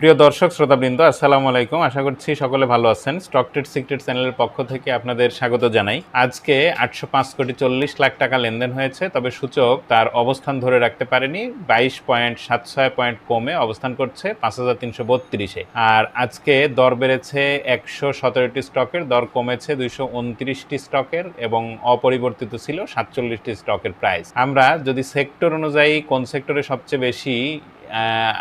প্রিয় দর্শক, শ্রোতাবৃন্দ, আসসালামু আলাইকুম। আশা করছি সকলে ভালো আছেন। স্টক ট্রেড সিক্রেট চ্যানেলের পক্ষ থেকে আপনাদের স্বাগত জানাই। আজকে আটশো পাঁচ কোটি চল্লিশ লাখ টাকা লেনদেন হয়েছে, তবে সূচক তার অবস্থান ধরে রাখতে পারেনি। বাইশ পয়েন্ট সাত ছয় পয়েন্ট কমে অবস্থান করছে পাঁচ হাজার তিনশো বত্রিশে। আর আজকে দর বেড়েছে একশো সতেরোটি স্টকের, দর কমেছে দুইশো উনত্রিশটি স্টকের এবং অপরিবর্তিত ছিল সাতচল্লিশটি স্টকের প্রাইস আমরা যদি সেক্টর অনুযায়ী কোন সেক্টরে সবচেয়ে বেশি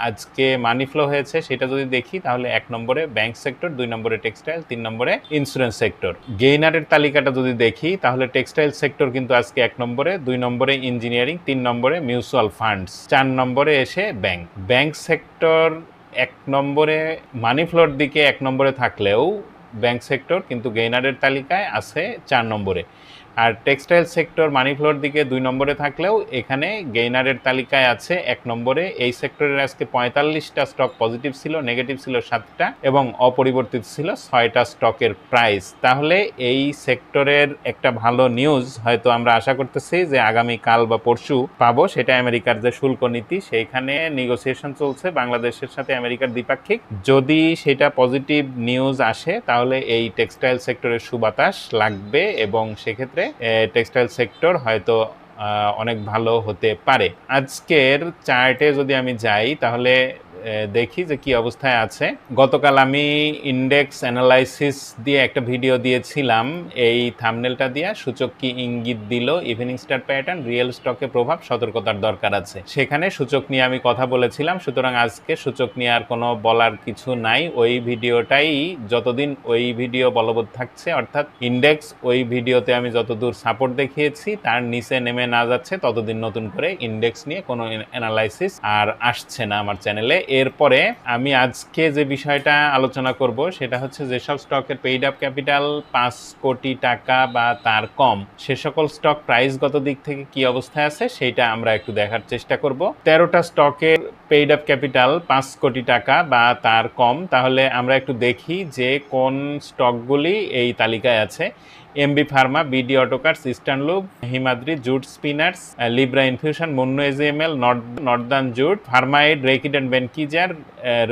আজকে মানি ফ্লো হয়েছে, সেটা যদি দেখি, তাহলে এক নম্বরে ব্যাংক সেক্টর দুই নম্বরে টেক্সটাইল তিন নম্বরে ইন্স্যুরেন্স সেক্টর গেইনারের তালিকাটা যদি দেখি, তাহলে টেক্সটাইল সেক্টর কিন্তু আজকে এক নম্বরে, দুই নম্বরে ইঞ্জিনিয়ারিং তিন নম্বরে মিউচুয়াল ফান্ডস চার নম্বরে এসে ব্যাংক ব্যাংক সেক্টর এক নম্বরে মানি ফ্লোর দিকে এক নম্বরে থাকলেও ব্যাংক সেক্টর কিন্তু গেইনারের তালিকায় আছে চার নম্বরে। আর টেক্সটাইল সেক্টর মানি ফ্লোর দিকে দুই নম্বরে থাকলেও এখানে গেইনারের তালিকায় আছে এক নম্বরে। এই সেক্টরের আজকে পঁয়তাল্লিশটা স্টক পজিটিভ ছিল নেগেটিভ ছিল সাতটা এবং অপরিবর্তিত ছিল ছয়টা স্টকের প্রাইস তাহলে এই সেক্টরের একটা ভালো নিউজ হয়তো আমরা আশা করতেছি যে আগামী কাল বা পরশু পাবো। সেটা আমেরিকার যে শুল্ক নীতি, সেইখানে নেগোসিয়েশন চলছে বাংলাদেশের সাথে আমেরিকার দ্বিপাক্ষিক। যদি সেটা পজিটিভ নিউজ আসে, তাহলে এই টেক্সটাইল সেক্টরের সুবাতাস লাগবে এবং সেক্ষেত্রে টেক্সটাইল সেক্টর হয়তো অনেক ভালো হতে পারে। আজকের চার্টে যদি আমি যাই তাহলে দেখি যে কি অবস্থায় আছে। গতকাল আমি ইন্ডেক্স অ্যানালাইসিস দিয়ে একটা ভিডিও দিয়েছিলাম। এই থামনেলটা দিয়ে সূচক কি ইঙ্গিত দিল ইভিনিং স্টার প্যাটার্ন রিয়েল স্টকে প্রভাব, সতর্কতার দরকার আছে। সেখানে সূচক নিয়ে আমি কথা বলেছিলাম, সুতরাং আজকে সূচক নিয়ে আর কোনো বলার কিছু নাই। ওই ভিডিওটাই যতদিন ওই ভিডিও বলবৎ থাকছে, অর্থাৎ ইন্ডেক্স ওই ভিডিওতে আমি যতদূর সাপোর্ট দেখিয়েছি, তার নিচে নেমে না যাচ্ছে, ততদিন নতুন করে ইন্ডেক্স নিয়ে কোনো অ্যানালাইসিস আর আসছে না আমার চ্যানেলে এরপরে আমি আজকে যে বিষয়টা আলোচনা করব, সেটা হচ্ছে যেসব স্টকের পেইড আপ ক্যাপিটাল পাঁচ কোটি টাকা বা তার কম, সে সকল স্টক প্রাইসগত দিক থেকে কি অবস্থায় আছে সেটা আমরা একটু দেখার চেষ্টা করব। তেরোটা স্টকের পেইড আপ ক্যাপিটাল পাঁচ কোটি টাকা বা তার কম, তাহলে আমরা একটু দেখি যে কোন স্টকগুলি এই তালিকায় আছে। MB Pharma BD Autocars Eastern Lube Himadri Jute Spinners Libra Infusion Munnu AGML Northern Jute ফার্মাইড Reckitt and Benckiser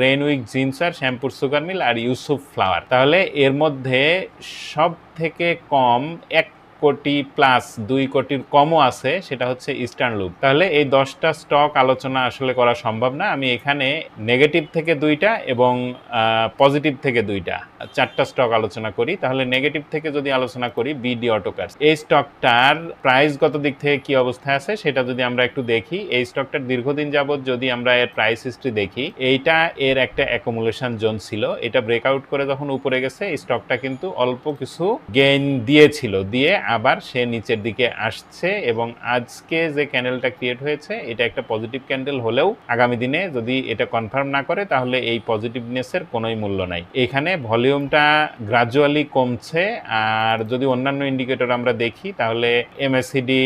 Renwick জিনসার শ্যাম্পুর সুগার মিল আর ইউসুফ ফ্লাওয়ার তাহলে এর মধ্যে সব থেকে কম এক কোটি প্লাস দুই কোটির কমও আছে, সেটা হচ্ছে ইস্টার্ন লুপ তাহলে এই দশটা স্টক আলোচনা আসলে করা সম্ভব না। আমি এখানে নেগেটিভ থেকে দুইটা এবং পজিটিভ থেকে দুইটা, চারটা স্টক আলোচনা করি। তাহলে নেগেটিভ থেকে যদি আলোচনা করি বিডি অটোকার্স এই স্টকটার প্রাইস গত দিক থেকে কি অবস্থায় আছে, সেটা যদি আমরা একটু দেখি। এই স্টকটার দীর্ঘদিন যাবৎ যদি আমরা এর প্রাইস হিস্ট্রি দেখি, এইটা এর একটা অ্যাকোমুলেশন জোন ছিল। এটা ব্রেকআউট করে যখন উপরে গেছে, এই স্টকটা কিন্তু অল্প কিছু গেইন দিয়েছিল। দিয়ে আবার সে নিচের দিকে আসছে এবং আজকে যে ক্যান্ডেলটা ক্রিয়েট হয়েছে, এটা একটা পজিটিভ ক্যান্ডেল হলেও আগামী দিনে যদি এটা কনফার্ম না করে, তাহলে এই পজিটিভনেসের কোনোই মূল্য নাই। এখানে ভলিউমটা গ্রাজুয়ালি কমছে, আর যদি অন্যান্য ইন্ডিকেটর আমরা দেখি, তাহলে এমএসসিডি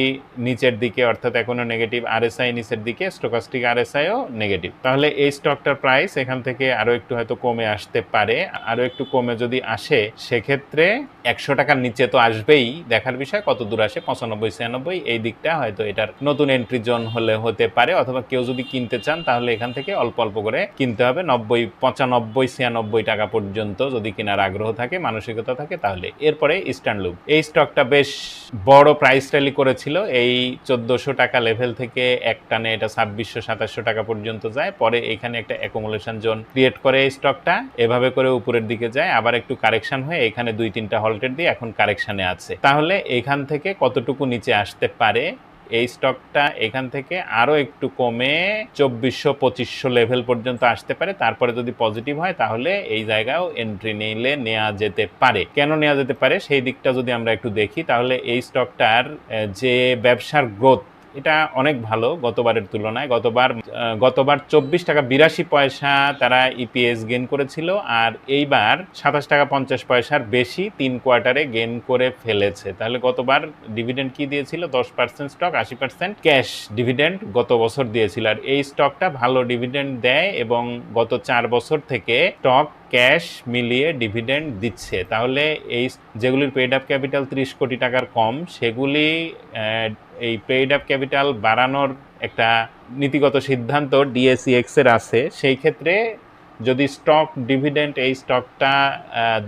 নিচের দিকে, অর্থাৎ এখনও নেগেটিভ আরএসআই নিচের দিকে স্টোকাস্টিক আরএসআইও নেগেটিভ তাহলে এই স্টকটার প্রাইস এখান থেকে আরও একটু হয়তো কমে আসতে পারে, আরও একটু কমে যদি আসে, সেক্ষেত্রে একশো টাকার নিচে তো আসবেই দেখার বিষয়, কত দূর আসে? পঁচানব্বই, ছিয়ানব্বই, এই দিকটা হয়তো এটার নতুন এন্ট্রি জোন হলে হতে পারে, অথবা কেউ যদি কিনতে চান, তাহলে এখান থেকে অল্প অল্প করে কিনতে হবে। নব্বই, পঁচানব্বই, ছিয়ানব্বই টাকা পর্যন্ত যদি কেনার আগ্রহ থাকে, মানসিকতা থাকে, তাহলে এরপরে ইস্টার্ন লুক এই স্টকটা বেশ বড় প্রাইস র্যালি করেছিল। এই চোদ্দশো টাকা লেভেল থেকে এক টানে এটা ছাব্বিশশো, সাতাশশো টাকা পর্যন্ত যায়। পরে এখানে একটা অ্যাকোমোলেশন জোন ক্রিয়েট করে এই স্টকটা এভাবে করে উপরের দিকে যায়। আবার একটু কারেকশন হয়ে এখানে দুই, তিনটা হল্টের দিয়ে এখন কারেকশনে আছে। তাহলে এখান থেকে কতটুকু নিচে আসতে পারে? এই স্টকটা এখান থেকে আরও একটু কমে চব্বিশশো পঁচিশশো লেভেল পর্যন্ত আসতে পারে। তারপরে যদি পজিটিভ হয়, তাহলে এই জায়গাও এন্ট্রি নিলে নেওয়া যেতে পারে। কেন নেওয়া যেতে পারে? সেই দিকটা যদি আমরা একটু দেখি, তাহলে এই স্টকটার যে ব্যবসার গ্রোথ এটা অনেক ভালো গতবারের তুলনায়। গতবার গতবার চব্বিশ টাকা বিরাশি পয়সা তারা ইপিএস গেন করেছিল আর এইবার সাতাশ টাকা পঞ্চাশ পয়সার বেশি তিন কোয়ার্টারে গেন করে ফেলেছে। তাহলে গতবার ডিভিডেন্ড কি দিয়েছিল? দশ পার্সেন্ট স্টক আশি পার্সেন্ট ক্যাশ ডিভিডেন্ড গত বছর দিয়েছিল। আর এই স্টকটা ভালো ডিভিডেন্ড দেয় এবং গত চার বছর থেকে স্টক ক্যাশ মিলিয়ে ডিভিডেন্ড দিচ্ছে। তাহলে এই যেগুলির পেড আপ ক্যাপিটাল ত্রিশ কোটি টাকার কম, সেগুলি এই পেড আপ ক্যাপিটাল বাড়ানোর একটা নীতিগত সিদ্ধান্ত ডিএসিএক্স এর আছে। সেই ক্ষেত্রে যদি স্টক ডিভিডেন্ড এই স্টকটা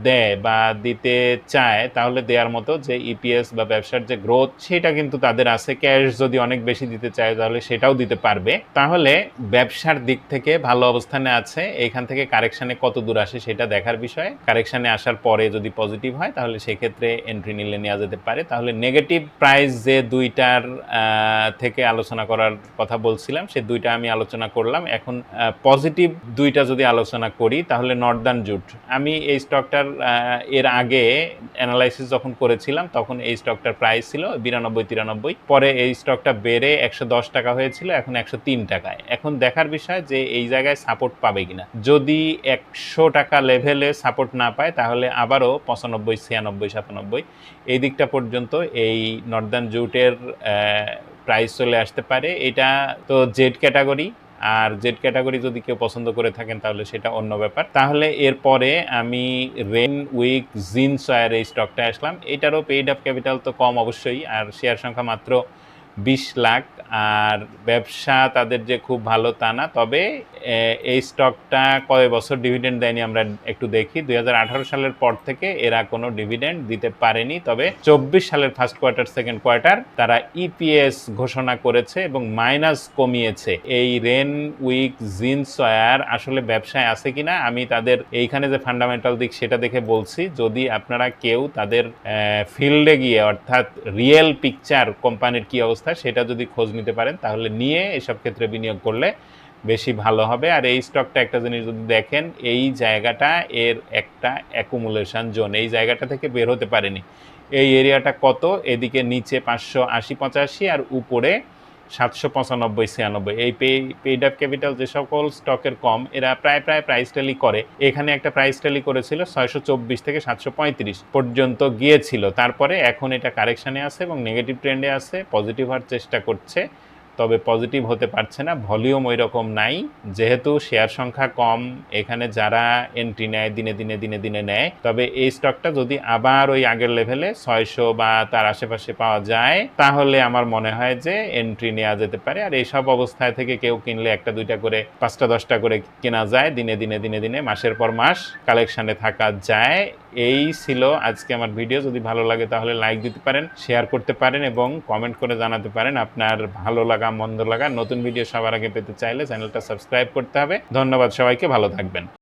দেয় বা দিতে চায়, তাহলে দেওয়ার মতো যে ইপিএস বা ব্যবসার যে গ্রোথ সেটা কিন্তু তাদের আছে। ক্যাশ যদি অনেক বেশি দিতে চায়, তাহলে সেটাও দিতে পারবে। তাহলে ব্যবসার দিক থেকে ভালো অবস্থানে আছে। এখান থেকে কারেকশানে কত দূর আসে, সেটা দেখার বিষয়। কারেকশানে আসার পরে যদি পজিটিভ হয়, তাহলে সেক্ষেত্রে এন্ট্রি নিলে নেওয়া যেতে পারে। তাহলে নেগেটিভ প্রাইস যে দুইটার থেকে আলোচনা করার কথা বলছিলাম, সে দুইটা আমি আলোচনা করলাম। এখন পজিটিভ দুইটা যদি আলোচনা করি, তাহলে নর্দার্ন জুট। আমি এই স্টকটার এর আগে অ্যানালাইসিস যখন করেছিলাম, তখন এই স্টকটার প্রাইস ছিল বিরানব্বই, তিরানব্বই। পরে এই স্টকটা বেড়ে একশো দশ টাকা হয়েছিল, এখন একশো তিন টাকায়। এখন দেখার বিষয় যে এই জায়গায় সাপোর্ট পাবে কিনা। যদি একশো টাকা লেভেলে সাপোর্ট না পায়, তাহলে আবারও পঁচানব্বই, ছিয়ানব্বই, সাতানব্বই। এই দিকটা পর্যন্ত এই নর্দার্ন জুটের প্রাইস চলে আসতে পারে। এটা তো জেড ক্যাটাগরি আর জেড ক্যাটাগরি যদি কেউ পছন্দ করে থাকেন তাহলে সেটা অন্য ব্যাপার। তাহলে এরপরে আমি রেন উইক জিন এই স্টকটা আসলাম এটারও পেইড আপ ক্যাপিটাল তো কম অবশ্যই, আর শেয়ার সংখ্যা মাত্র বিশ লাখ আর ব্যবসা তাদের যে খুব ভালো তা না। তবে এই স্টকটা কয় বছর ডিভিডেন্ড দেয়নি আমরা একটু দেখি। দুই হাজার আঠারো সালের পর থেকে এরা কোনো ডিভিডেন্ড দিতে পারেনি। তবে চব্বিশ সালের ফার্স্ট কোয়ার্টার সেকেন্ড কোয়ার্টার তারা ইপিএস ঘোষণা করেছে এবং মাইনাস কমিয়েছে। এই রেন উইক জিন, সয়ার আসলে ব্যবসায় আছে কিনা আমি তাদের এইখানে যে ফান্ডামেন্টাল দিক সেটা দেখে বলছি। যদি আপনারা কেউ তাদের ফিল্ডে গিয়ে অর্থাৎ রিয়েল পিকচার কোম্পানির কি অবস্থা সেটা যদি খোঁজ নিতে পারেন, তাহলে নিয়ে এসব ক্ষেত্রে বিনিয়োগ করলে বেশি ভালো হবে। আর এই স্টকটা একটা জিনিস যদি দেখেন, এই জায়গাটা এর একটা অ্যাকুমুলেশন জোন এই জায়গাটা থেকে বের হতে পারেনি। এই এরিয়াটা কত? এদিকে নিচে পাঁচশো আশি পঁচাশি আর উপরে সাতশো পঁচানব্বই ছিয়ানব্বই। এই পে পেইড আপ ক্যাপিটাল যে সকল স্টকের কম, এরা প্রায় প্রায় প্রাইস ট্যালি করে। এখানে একটা প্রাইস ট্যালি করেছিল ছয়শো চব্বিশ থেকে সাতশো পঁয়ত্রিশ পর্যন্ত গিয়েছিল। তারপরে এখন এটা কারেকশানে আছে এবং নেগেটিভ ট্রেন্ডে আছে পজিটিভ হওয়ার চেষ্টা করছে। তবে পজিটিভ হতে পারছে না ভলিউম ওই রকম নাই। যেহেতু শেয়ার সংখ্যা কম, এখানে যারা এন্ট্রি নেয়, দিনে দিনে দিনে দিনে নেয়, তবে এই স্টকটা যদি আবার ওই আগের লেভেলে ছয়শো বা তার আশেপাশে পাওয়া যায়, তাহলে আমার মনে হয় যে এন্ট্রি নেওয়া যেতে পারে। আর এইসব অবস্থায় থেকে কেউ কিনলে একটা, দুইটা করে, পাঁচটা, দশটা করে কেনা যায়, দিনে দিনে দিনে দিনে, মাসের পর মাস কালেকশনে থাকা যায়। এই ছিল আজকে আমার ভিডিও। যদি ভালো লাগে তাহলে লাইক দিতে পারেন, শেয়ার করতে পারেন এবং কমেন্ট করে জানাতে পারেন আপনার ভালো লাগা, মন্দ লাগা। নতুন ভিডিও সবার আগে পেতে চাইলে চ্যানেলটা সাবস্ক্রাইব করতে হবে। ধন্যবাদ সবাইকে, ভালো থাকবেন।